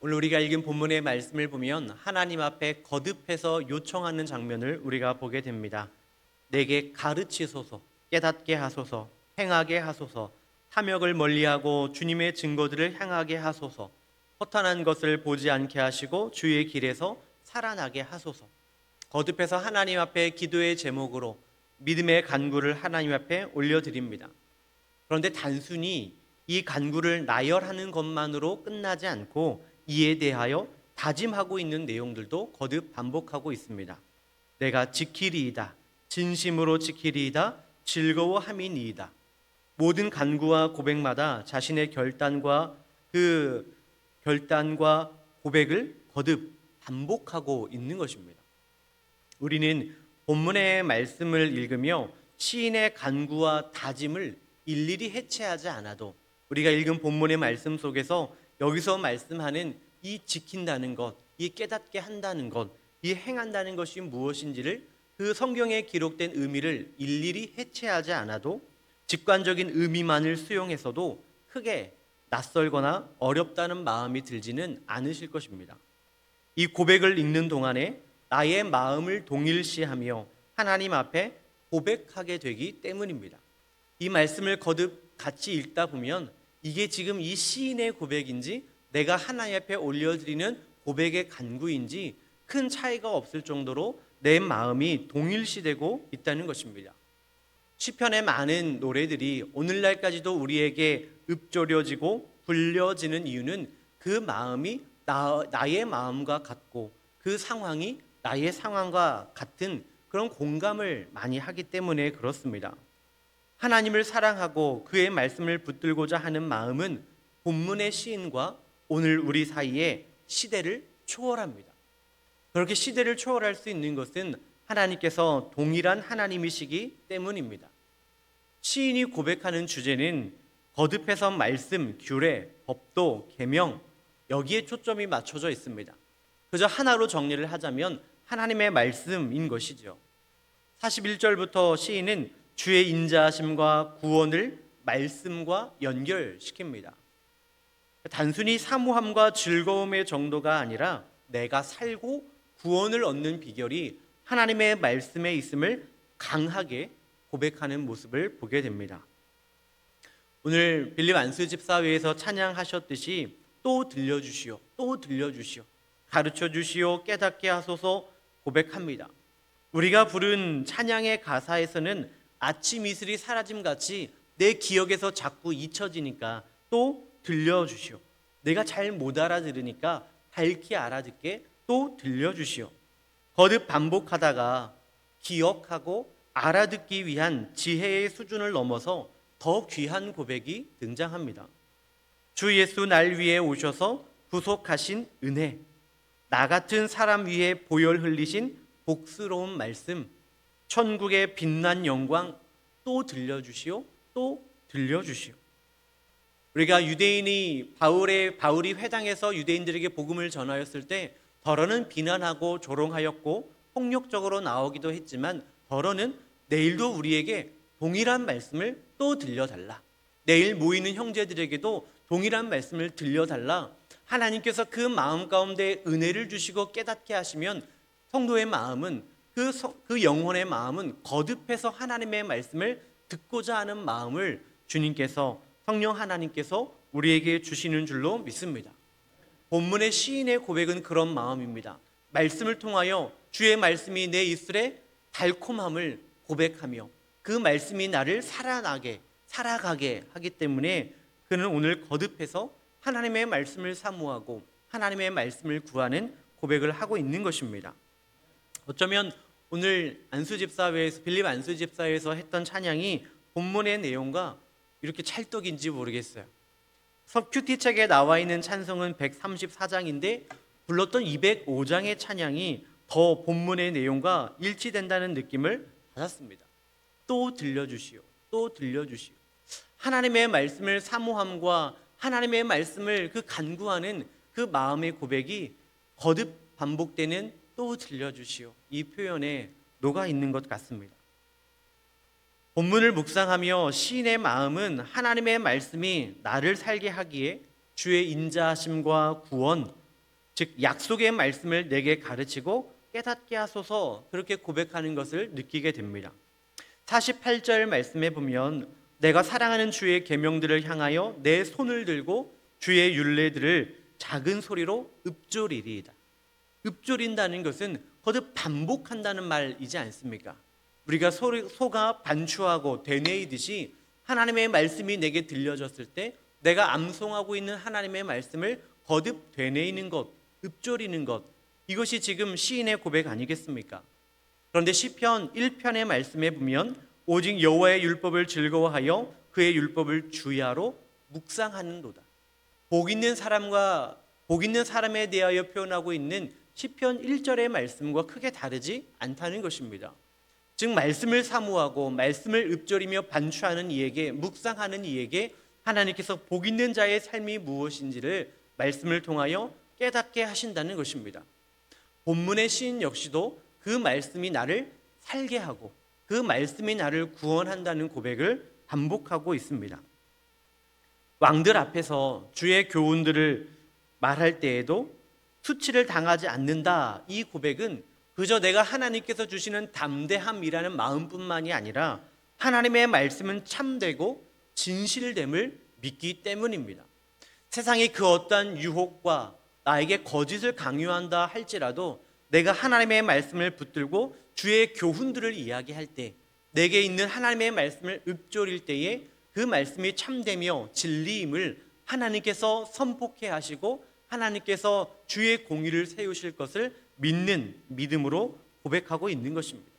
오늘 우리가 읽은 본문의 말씀을 보면 하나님 앞에 거듭해서 요청하는 장면을 우리가 보게 됩니다. 내게 가르치소서, 깨닫게 하소서, 행하게 하소서, 탐욕을 멀리하고 주님의 증거들을 향하게 하소서, 허탄한 것을 보지 않게 하시고 주의 길에서 살아나게 하소서. 거듭해서 하나님 앞에 기도의 제목으로 믿음의 간구를 하나님 앞에 올려드립니다. 그런데 단순히 이 간구를 나열하는 것만으로 끝나지 않고 이에 대하여 다짐하고 있는 내용들도 거듭 반복하고 있습니다. 내가 지키리이다. 진심으로 지키리이다. 즐거워함이니이다. 모든 간구와 고백마다 자신의 결단과 그 결단과 고백을 거듭 반복하고 있는 것입니다. 우리는 본문의 말씀을 읽으며 시인의 간구와 다짐을 일일이 해체하지 않아도 우리가 읽은 본문의 말씀 속에서 여기서 말씀하는 이 지킨다는 것, 이 깨닫게 한다는 것, 이 행한다는 것이 무엇인지를 그 성경에 기록된 의미를 일일이 해체하지 않아도 직관적인 의미만을 수용해서도 크게 낯설거나 어렵다는 마음이 들지는 않으실 것입니다. 이 고백을 읽는 동안에 나의 마음을 동일시하며 하나님 앞에 고백하게 되기 때문입니다. 이 말씀을 거듭 같이 읽다 보면 이게 지금 이 시인의 고백인지 내가 하나님 앞에 올려드리는 고백의 간구인지 큰 차이가 없을 정도로 내 마음이 동일시되고 있다는 것입니다. 시편의 많은 노래들이 오늘날까지도 우리에게 읊조려지고 불려지는 이유는 그 마음이 나, 나의 마음과 같고 그 상황이 나의 상황과 같은 그런 공감을 많이 하기 때문에 그렇습니다. 하나님을 사랑하고 그의 말씀을 붙들고자 하는 마음은 본문의 시인과 오늘 우리 사이에 시대를 초월합니다. 그렇게 시대를 초월할 수 있는 것은 하나님께서 동일한 하나님이시기 때문입니다. 시인이 고백하는 주제는 거듭해서 말씀, 규례, 법도, 계명 여기에 초점이 맞춰져 있습니다. 그저 하나로 정리를 하자면 하나님의 말씀인 것이죠. 41절부터 시인은 주의 인자하심과 구원을 말씀과 연결시킵니다. 단순히 사모함과 즐거움의 정도가 아니라 내가 살고 구원을 얻는 비결이 하나님의 말씀에 있음을 강하게 고백하는 모습을 보게 됩니다. 오늘 빌립 안수 집사회에서 찬양하셨듯이 또 들려주시오, 또 들려주시오, 가르쳐 주시오, 깨닫게 하소서 고백합니다. 우리가 부른 찬양의 가사에서는 아침 이슬이 사라짐 같이 내 기억에서 자꾸 잊혀지니까 또 들려주시오. 내가 잘 못 알아들으니까 밝히 알아듣게 또 들려주시오. 거듭 반복하다가 기억하고 알아듣기 위한 지혜의 수준을 넘어서 더 귀한 고백이 등장합니다. 주 예수 날 위에 오셔서 구속하신 은혜, 나 같은 사람 위에 보혈 흘리신 복스러운 말씀, 천국의 빛난 영광 또 들려주시오, 또 들려주시오. 우리가 유대인이 바울의 바울이 회당에서 유대인들에게 복음을 전하였을 때 더러는 비난하고 조롱하였고 폭력적으로 나오기도 했지만 더러는 내일도 우리에게 동일한 말씀을 또 들려달라. 내일 모이는 형제들에게도 동일한 말씀을 들려달라. 하나님께서 그 마음 가운데 은혜를 주시고 깨닫게 하시면 성도의 마음은 그, 성- 그 영혼의 마음은 거듭해서 하나님의 말씀을 듣고자 하는 마음을 주님께서 성령 하나님께서 우리에게 주시는 줄로 믿습니다. 본문의 시인의 고백은 그런 마음입니다. 말씀을 통하여 주의 말씀이 내 입술에 달콤함을 고백하며 그 말씀이 나를 살아나게 살아가게 하기 때문에 그는 오늘 거듭해서 하나님의 말씀을 사모하고 하나님의 말씀을 구하는 고백을 하고 있는 것입니다. 어쩌면 오늘 안수집사회에서 빌립 안수집사회에서 했던 찬양이 본문의 내용과 이렇게 찰떡인지 모르겠어요. 석큐티 책에 나와 있는 찬송은 134장인데 불렀던 205장의 찬양이 더 본문의 내용과 일치된다는 느낌을 받았습니다. 또 들려주시오. 또 들려주시오. 하나님의 말씀을 사모함과 하나님의 말씀을 그 간구하는 그 마음의 고백이 거듭 반복되는 또 들려주시오. 이 표현에 녹아 있는 것 같습니다. 본문을 묵상하며 시인의 마음은 하나님의 말씀이 나를 살게 하기에 주의 인자하심과 구원 즉 약속의 말씀을 내게 가르치고 깨닫게 하소서 그렇게 고백하는 것을 느끼게 됩니다. 48절 말씀에 보면 내가 사랑하는 주의 계명들을 향하여 내 손을 들고 주의 율례들을 작은 소리로 읊조리리이다. 읊조린다는 것은 거듭 반복한다는 말이지 않습니까? 우리가 소가 반추하고 되뇌이듯이 하나님의 말씀이 내게 들려졌을 때 내가 암송하고 있는 하나님의 말씀을 거듭 되뇌이는 것, 읊조리는 것 이것이 지금 시인의 고백 아니겠습니까? 그런데 시편 1편의 말씀에 보면 오직 여호와의 율법을 즐거워하여 그의 율법을 주야로 묵상하는도다. 복 있는 사람과 복 있는 사람에 대하여 표현하고 있는 시편 1절의 말씀과 크게 다르지 않다는 것입니다. 즉 말씀을 사모하고 말씀을 읊조리며 반추하는 이에게 묵상하는 이에게 하나님께서 복 있는 자의 삶이 무엇인지를 말씀을 통하여 깨닫게 하신다는 것입니다. 본문의 시인 역시도 그 말씀이 나를 살게 하고 그 말씀이 나를 구원한다는 고백을 반복하고 있습니다. 왕들 앞에서 주의 교훈들을 말할 때에도 수치를 당하지 않는다. 이 고백은 그저 내가 하나님께서 주시는 담대함이라는 마음뿐만이 아니라 하나님의 말씀은 참되고 진실됨을 믿기 때문입니다. 세상의 그 어떠한 유혹과 나에게 거짓을 강요한다 할지라도 내가 하나님의 말씀을 붙들고 주의 교훈들을 이야기할 때 내게 있는 하나님의 말씀을 읊조릴 때에 그 말씀이 참되며 진리임을 하나님께서 선포케 하시고 하나님께서 주의 공의를 세우실 것을 믿는 믿음으로 고백하고 있는 것입니다.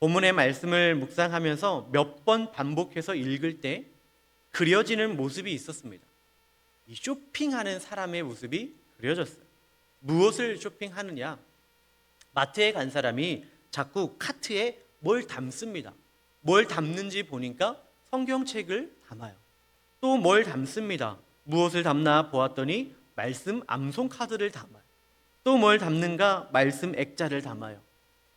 본문의 말씀을 묵상하면서 몇 번 반복해서 읽을 때 그려지는 모습이 있었습니다. 이 쇼핑하는 사람의 모습이 그려졌어요. 무엇을 쇼핑하느냐? 마트에 간 사람이 자꾸 카트에 뭘 담습니다. 뭘 담는지 보니까 성경책을 담아요. 또 뭘 담습니다. 무엇을 담나 보았더니 말씀 암송 카드를 담아요. 또 뭘 담는가? 말씀 액자를 담아요.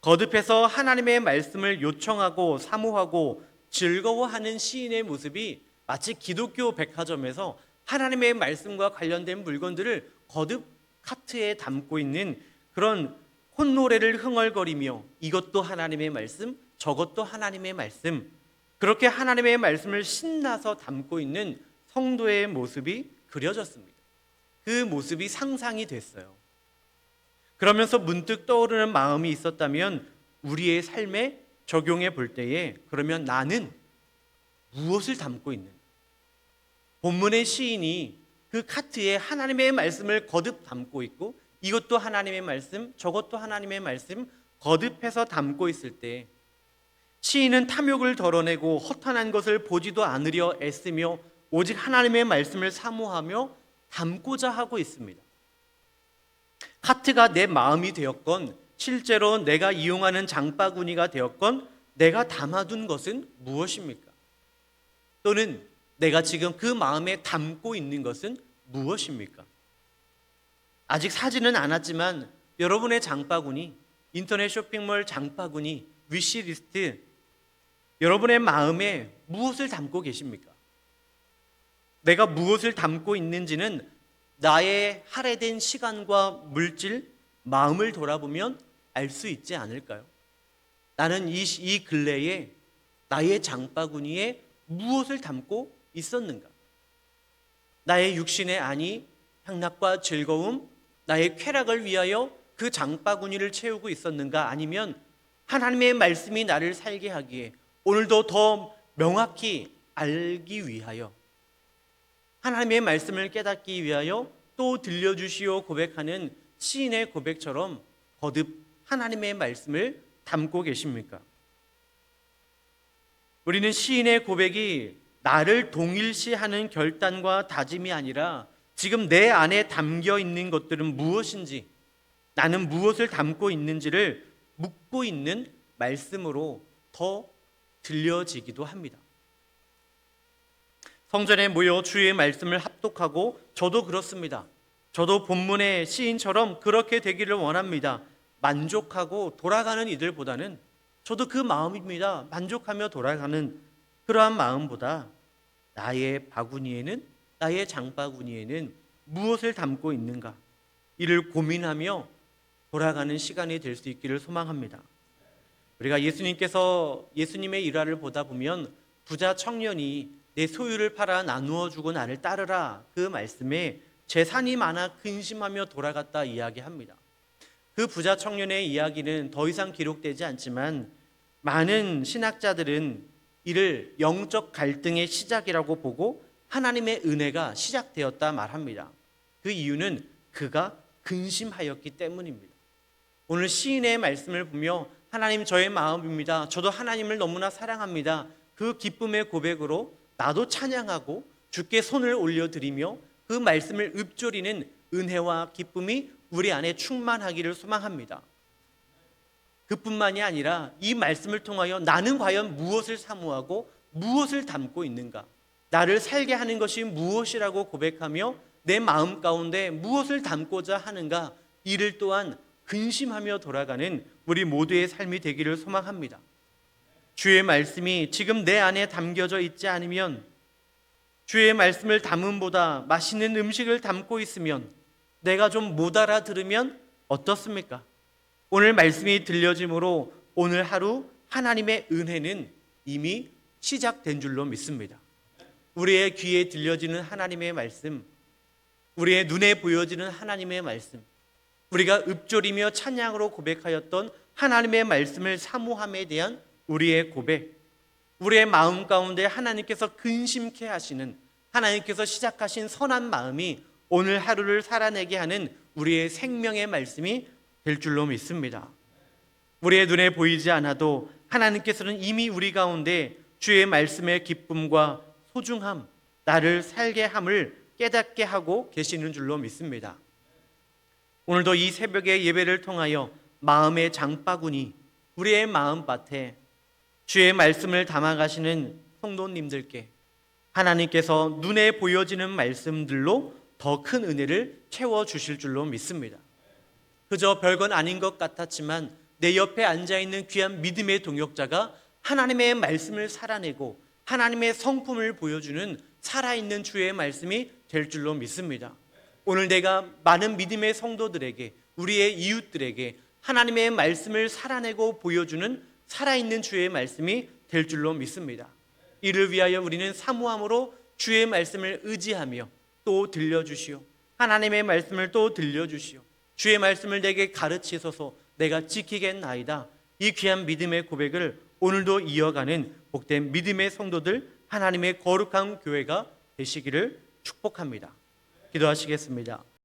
거듭해서 하나님의 말씀을 요청하고 사모하고 즐거워하는 시인의 모습이 마치 기독교 백화점에서 하나님의 말씀과 관련된 물건들을 거듭 카트에 담고 있는 그런 콧노래를 흥얼거리며 이것도 하나님의 말씀, 저것도 하나님의 말씀, 그렇게 하나님의 말씀을 신나서 담고 있는 성도의 모습이 그려졌습니다. 그 모습이 상상이 됐어요. 그러면서 문득 떠오르는 마음이 있었다면 우리의 삶에 적용해 볼 때에 그러면 나는 무엇을 담고 있는 본문의 시인이 그 카트에 하나님의 말씀을 거듭 담고 있고 이것도 하나님의 말씀, 저것도 하나님의 말씀 거듭해서 담고 있을 때 시인은 탐욕을 덜어내고 허탄한 것을 보지도 않으려 애쓰며 오직 하나님의 말씀을 사모하며 담고자 하고 있습니다. 카트가 내 마음이 되었건 실제로 내가 이용하는 장바구니가 되었건 내가 담아둔 것은 무엇입니까? 또는 내가 지금 그 마음에 담고 있는 것은 무엇입니까? 아직 사지는 않았지만 여러분의 장바구니, 인터넷 쇼핑몰 장바구니, 위시리스트, 여러분의 마음에 무엇을 담고 계십니까? 내가 무엇을 담고 있는지는 나의 할애된 시간과 물질, 마음을 돌아보면 알 수 있지 않을까요? 나는 이, 이 근래에 나의 장바구니에 무엇을 담고 있었는가? 나의 육신의 안위, 향락과 즐거움, 나의 쾌락을 위하여 그 장바구니를 채우고 있었는가? 아니면 하나님의 말씀이 나를 살게 하기에 오늘도 더 명확히 알기 위하여 하나님의 말씀을 깨닫기 위하여 또 들려주시오 고백하는 시인의 고백처럼 거듭 하나님의 말씀을 담고 계십니까? 우리는 시인의 고백이 나를 동일시하는 결단과 다짐이 아니라 지금 내 안에 담겨 있는 것들은 무엇인지 나는 무엇을 담고 있는지를 묻고 있는 말씀으로 더 들려지기도 합니다. 성전에 모여 주의 말씀을 합독하고 저도 그렇습니다. 저도 본문의 시인처럼 그렇게 되기를 원합니다. 만족하고 돌아가는 이들보다는 저도 그 마음입니다. 만족하며 돌아가는 그러한 마음보다 나의 바구니에는 나의 장바구니에는 무엇을 담고 있는가? 이를 고민하며 돌아가는 시간이 될 수 있기를 소망합니다. 우리가 예수님께서 예수님의 일화를 보다 보면 부자 청년이 내 소유를 팔아 나누어 주고 나를 따르라 그 말씀에 재산이 많아 근심하며 돌아갔다 이야기합니다. 그 부자 청년의 이야기는 더 이상 기록되지 않지만 많은 신학자들은 이를 영적 갈등의 시작이라고 보고 하나님의 은혜가 시작되었다 말합니다. 그 이유는 그가 근심하였기 때문입니다. 오늘 시인의 말씀을 보며 하나님 저의 마음입니다. 저도 하나님을 너무나 사랑합니다. 그 기쁨의 고백으로 나도 찬양하고 주께 손을 올려드리며 그 말씀을 읊조리는 은혜와 기쁨이 우리 안에 충만하기를 소망합니다. 그뿐만이 아니라 이 말씀을 통하여 나는 과연 무엇을 사모하고 무엇을 담고 있는가? 나를 살게 하는 것이 무엇이라고 고백하며 내 마음 가운데 무엇을 담고자 하는가? 이를 또한 근심하며 돌아가는 우리 모두의 삶이 되기를 소망합니다. 주의 말씀이 지금 내 안에 담겨져 있지 않으면 주의 말씀을 담음보다 맛있는 음식을 담고 있으면 내가 좀 못 알아들으면 어떻습니까? 오늘 말씀이 들려짐으로 오늘 하루 하나님의 은혜는 이미 시작된 줄로 믿습니다. 우리의 귀에 들려지는 하나님의 말씀, 우리의 눈에 보여지는 하나님의 말씀, 우리가 읊조리며 찬양으로 고백하였던 하나님의 말씀을 사모함에 대한 우리의 고백, 우리의 마음 가운데 하나님께서 근심케 하시는 하나님께서 시작하신 선한 마음이 오늘 하루를 살아내게 하는 우리의 생명의 말씀이 될 줄로 믿습니다. 우리의 눈에 보이지 않아도 하나님께서는 이미 우리 가운데 주의 말씀의 기쁨과 소중함, 나를 살게 함을 깨닫게 하고 계시는 줄로 믿습니다. 오늘도 이 새벽의 예배를 통하여 마음의 장바구니, 우리의 마음밭에 주의 말씀을 담아가시는 성도님들께 하나님께서 눈에 보여지는 말씀들로 더 큰 은혜를 채워 주실 줄로 믿습니다. 그저 별건 아닌 것 같았지만 내 옆에 앉아 있는 귀한 믿음의 동역자가 하나님의 말씀을 살아내고 하나님의 성품을 보여주는 살아있는 주의 말씀이 될 줄로 믿습니다. 오늘 내가 많은 믿음의 성도들에게 우리의 이웃들에게 하나님의 말씀을 살아내고 보여주는 살아있는 주의 말씀이 될 줄로 믿습니다. 이를 위하여 우리는 사모함으로 주의 말씀을 의지하며 또 들려주시오. 하나님의 말씀을 또 들려주시오. 주의 말씀을 내게 가르치소서 내가 지키겠나이다. 이 귀한 믿음의 고백을 오늘도 이어가는 복된 믿음의 성도들 하나님의 거룩한 교회가 되시기를 축복합니다. 기도하시겠습니다.